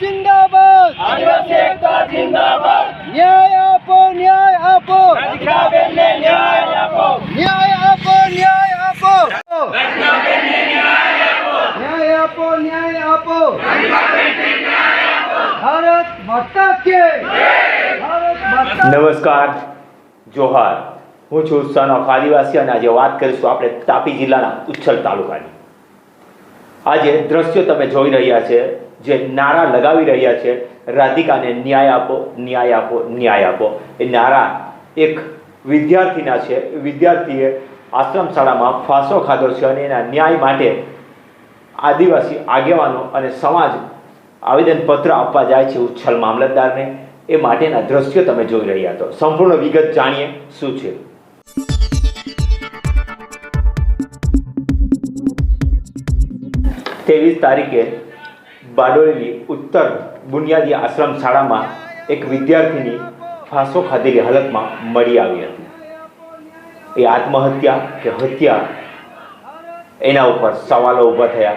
જિંદાબાદ. આદિવાસી એકતા જિંદાબાદ. ન્યાય આપો ન્યાય આપો. રાધિકાબેનને ન્યાય આપો. ન્યાય આપો ન્યાય આપો. ન્યાય આપો. ન્યાય આપો ભારત માતા કે ભારત માતા નમસ્કાર જોહાર. હું છું સન ઓફ આદિવાસી અને આજે વાત કરીશું આપણે તાપી જિલ્લાના ઉચ્છલ તાલુકાની. આજે દ્રશ્યો તમે જોઈ રહ્યા છે. જે નારા લગાવી રહ્યા છે, રાધિકાને ન્યાય આપો ન્યાય આપો ન્યાય આપો. એ નારા એક વિદ્યાર્થીના છે. વિદ્યાર્થીએ આશ્રમ શાળામાં ફાંસો ખાધો છે અને એના ન્યાય માટે આદિવાસી આગેવાનો અને સમાજ આવેદનપત્ર આપવા જાય છે ઉચ્છલ મામલતદારને. એ માટેના દ્રશ્યો તમે જોઈ રહ્યા છો. સંપૂર્ણ વિગત જાણીએ શું છે. ત્રેવીસ તારીખે બારડોલીની ઉત્તર બુનિયાદી આશ્રમ શાળામાં એક વિદ્યાર્થીની ફાંસો ખાધેલી હાલતમાં મળી આવી હતી. એ આત્મહત્યા કે હત્યા એના ઉપર સવાલો ઊભા થયા.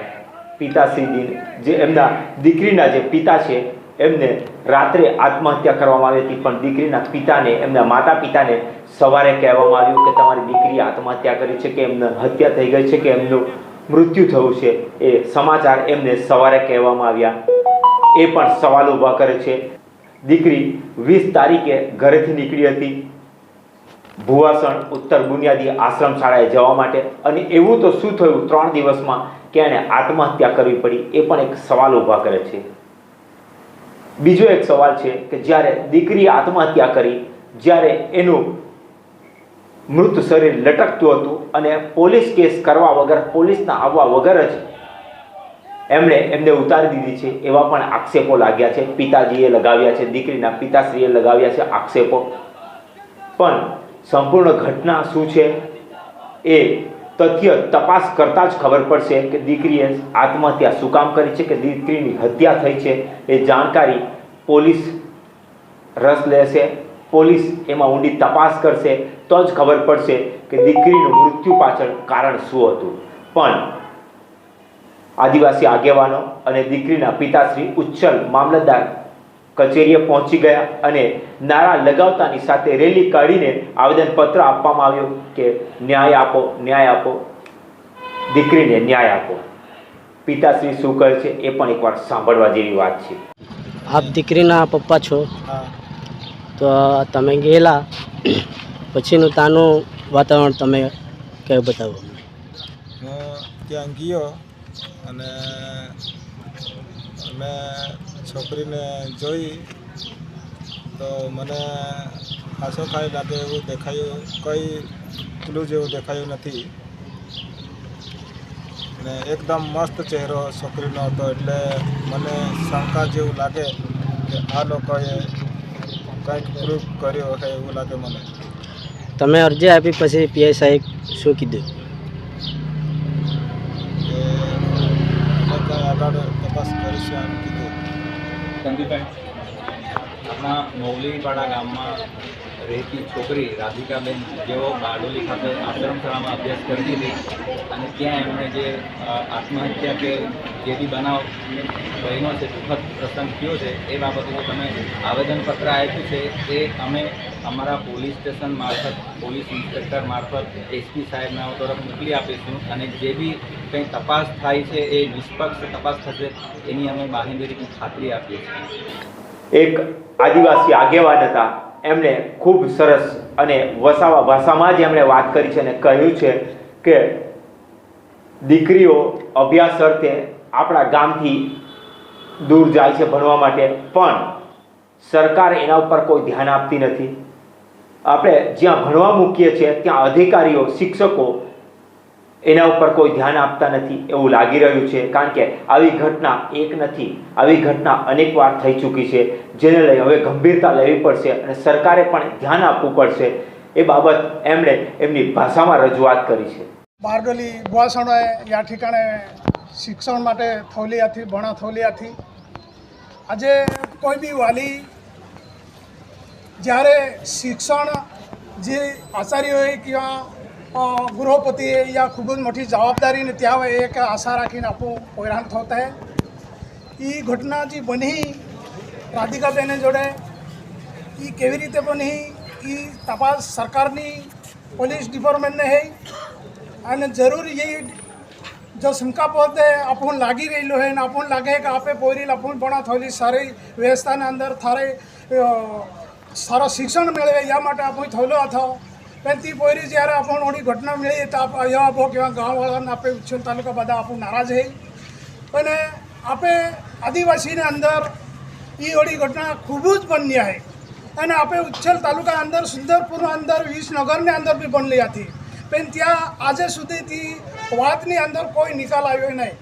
પિતાશ્રી જે એમના દીકરીના જે પિતા છે, એમને રાત્રે આત્મહત્યા કરવામાં આવી હતી, પણ દીકરીના પિતાને, એમના માતા પિતાને સવારે કહેવામાં આવ્યું કે તમારી દીકરી આત્મહત્યા કરી છે, કે એમને હત્યા થઈ ગઈ છે, કે એમનું મૃત્યુ થયું છે. એ સમાચાર એમને સવારે કહેવામાં આવ્યા. એ પણ સવાલ ઊભા કરે છે. દીકરી વીસ તારીખે ઘરેથી નીકળી હતી. ભુવાસણ ઉત્તર બુનિયાદી આશ્રમ શાળાએ જવા માટે અને એવું તો શું થયું? ત્રણ દિવસમાં કે એણે આત્મહત્યા કરવી પડી? એ પણ એક સવાલ ઊભા કરે છે. બીજો એક સવાલ છે કે જ્યારે દીકરી આત્મહત્યા કરી, જ્યારે એનું મૃત શરીર લટકતું હતું અને પોલીસ કેસ કરવા વગર પોલીસના આવવા વગર જ એમણે એમને ઉતારી દીધી છે એવા પણ આક્ષેપો લાગ્યા છે. પિતાજીએ લગાવ્યા છે, દીકરીના પિતાશ્રીએ લગાવ્યા છે આક્ષેપો. પણ સંપૂર્ણ ઘટના શું છે એ તથ્ય તપાસ કરતાં જ ખબર પડશે કે દીકરીએ આત્મહત્યા શું કામ કરી છે કે દીકરીની હત્યા થઈ છે એ જાણકારી પોલીસ રસ લેશે. પોલીસ એમાં ઊંડી તપાસ કરશે તો જ ખબર પડશે કે દીકરીનું મૃત્યુ પાછળ કારણ શું હતું. પણ આદિવાસી આગેવાનો અને દીકરીના પિતાશ્રી ઉચ્છલ મામલતદાર કચેરીએ પહોંચી ગયા અને નારા લગાવતાની સાથે રેલી કાઢીને આવેદનપત્ર આપવામાં આવ્યું કે ન્યાય આપો ન્યાય આપો દીકરીને ન્યાય આપો. પિતાશ્રી શું કહે છે એ પણ એકવાર સાંભળવા જેવી વાત છે. આપ દીકરીના પપ્પા છો? તો તમે ગયેલા, પછીનું તાનું વાતાવરણ તમે કયું બતાવો? હું ત્યાં ગયો અને મેં છોકરીને જોઈ તો મને ખાસો ખાઈ લાગે એવું દેખાયું, કંઈ પેલું જેવું દેખાયું નથી. ને એકદમ મસ્ત ચહેરો છોકરીનો હતો એટલે મને શંકા જેવું લાગે કે આ લોકોએ કંઈક પ્રૂફ કર્યો હશે એવું લાગે મને. તમે અરજી આપી પછી પીઆઈ સાહેબ શું કીધું? આગળ તપાસ કરીશું એમ કીધું. સંદીપભાઈ આપણા ગામમાં રહેતી છોકરી રાધિકાબેન જેઓ બારડોલી ખાતે આશ્રમશાળામાં અભ્યાસ કરતી હતી અને ત્યાં એમણે જે આત્મહત્યા કે જે બી બનાવ બહેનો છે, દુઃખદ પ્રસંગ થયો છે, એ બાબતે તમે આવેદનપત્ર આપ્યું છે, એ અમે અમારા પોલીસ સ્ટેશન મારફત, પોલીસ ઇન્સ્પેક્ટર મારફત એસપી સાહેબના તરફ મોકલી આપીશું અને જે બી કંઈ તપાસ થાય છે, એ નિષ્પક્ષ તપાસ થશે, એની અમે બાહેંધરીની ખાતરી આપીએ છીએ. એક આદિવાસી આગેવાન હતા એમણે ખૂબ સરસ અને વસાવા ભાષામાં જ એમણે વાત કરી છે અને કહ્યું છે કે દીકરીઓ અભ્યાસ અર્થે આપણા ગામથી દૂર જાય છે ભણવા માટે, પણ સરકાર એના ઉપર કોઈ ધ્યાન આપતી નથી. આપણે જ્યાં ભણવા મૂકીએ છીએ, ત્યાં અધિકારીઓ, શિક્ષકો એના ઉપર કોઈ ધ્યાન આપતા નથી એવું લાગી રહ્યું છે. કારણ કે આવી ઘટના એક નથી. આવી ઘટના અનેક વાર થઈ ચૂકી છે, જેને લઈ હવે ગંભીરતા લેવી પડશે અને સરકારે પણ ધ્યાન આપવું પડશે. એ બાબત એમણે એમની ભાષામાં રજૂઆત કરી છે. બારડોલી ગોવાસણોએ યા ઠिकाણે શિક્ષણ માટે થવલિયાથી ભણા થવલિયાથી આજે કોઈ બી વાલી જ્યારે શિક્ષણ જે આચાર્યોએ ક્યાં ગૃહપતિએ યા ખૂબ જ મોટી જવાબદારીને ત્યાં હોય એક આશા રાખીને આપણું હેરાન થતા હે. એ ઘટના જે બની, રાધિકાબેને જોડે એ કેવી રીતે બની એ તપાસ સરકારની, પોલીસ ડિપાર્ટમેન્ટને હે. અને જરૂર એ જો શંકાસ્પદ આપણને લાગી રહેલું હોય ને આપણને લાગે કે આપે પોરીલ આપણને પણ થોડી સારી વ્યવસ્થાના અંદર થારે સારો શિક્ષણ મેળવે યા માટે આપણે થયેલો હતો પણ તે પોરી જ્યારે આપણને ઓળી ઘટના તો આપ અહીંયા આપો કેવા ગામવાળાને આપે ઉચ્છલ તાલુકા બધા આપણું નારાજ હે. અને આપે આદિવાસીને અંદર એ ઓડી ઘટના ખૂબ જ બની છે અને આપણે ઉચ્છલ તાલુકા અંદર સુંદરપુરના અંદર, વિસનગરની અંદર બી બનેલી હતી પણ ત્યાં આજે સુધીથી વાતની અંદર કોઈ નિકાલ આવ્યો નહીં.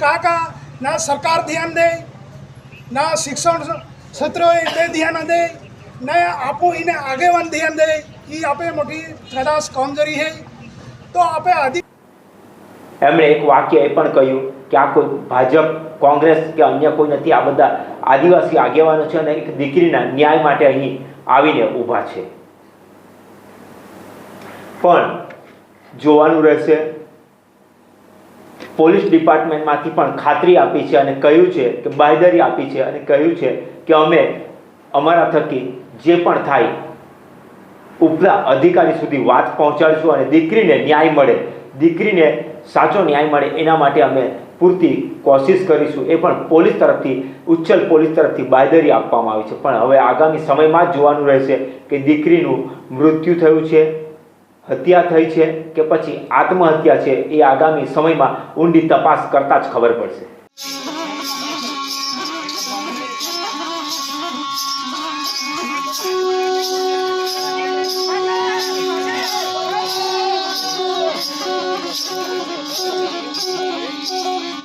કાકા, ના સરકાર ધ્યાન દે, ના શિક્ષણ ક્ષેત્રોએ તે ધ્યાન દે, ના આપું એને આગેવાન ધ્યાન દે. એ આપે મોટી કદાચ કમજોરી છે તો આપણે આદિ એમણે એક વાક્ય એ પણ કહ્યું કે આ કોઈ ભાજપ, કોંગ્રેસ કે અન્ય કોઈ નથી, આ બધા આદિવાસી આગેવાનો છે અને એક દીકરીના ન્યાય માટે અહીં આવીને ઊભા છે. પણ જોવાનું રહેશે, પોલીસ ડિપાર્ટમેન્ટમાંથી પણ ખાતરી આપી છે અને કહ્યું છે કે બાયદરી આપી છે અને કહ્યું છે કે અમે અમારા થકી જે પણ થાય ઉપલા અધિકારી સુધી વાત પહોંચાડીશું અને દીકરીને ન્યાય મળે. દીકરીને સાચો ન્યાય મળે એના માટે અમે પૂરતી કોશિશ કરીશું. એ પણ પોલીસ તરફથી ઉચ્ચલ પોલીસ તરફથી બાયદરી આપવામાં આવી છે. પણ હવે આગામી સમયમાં જ જોવાનું રહેશે કે દીકરીનું મૃત્યુ થયું છે, હત્યા થઈ છે કે પછી આત્મહત્યા છે એ આગામી સમયમાં ઊંડી તપાસ કરતાં જ ખબર પડશે.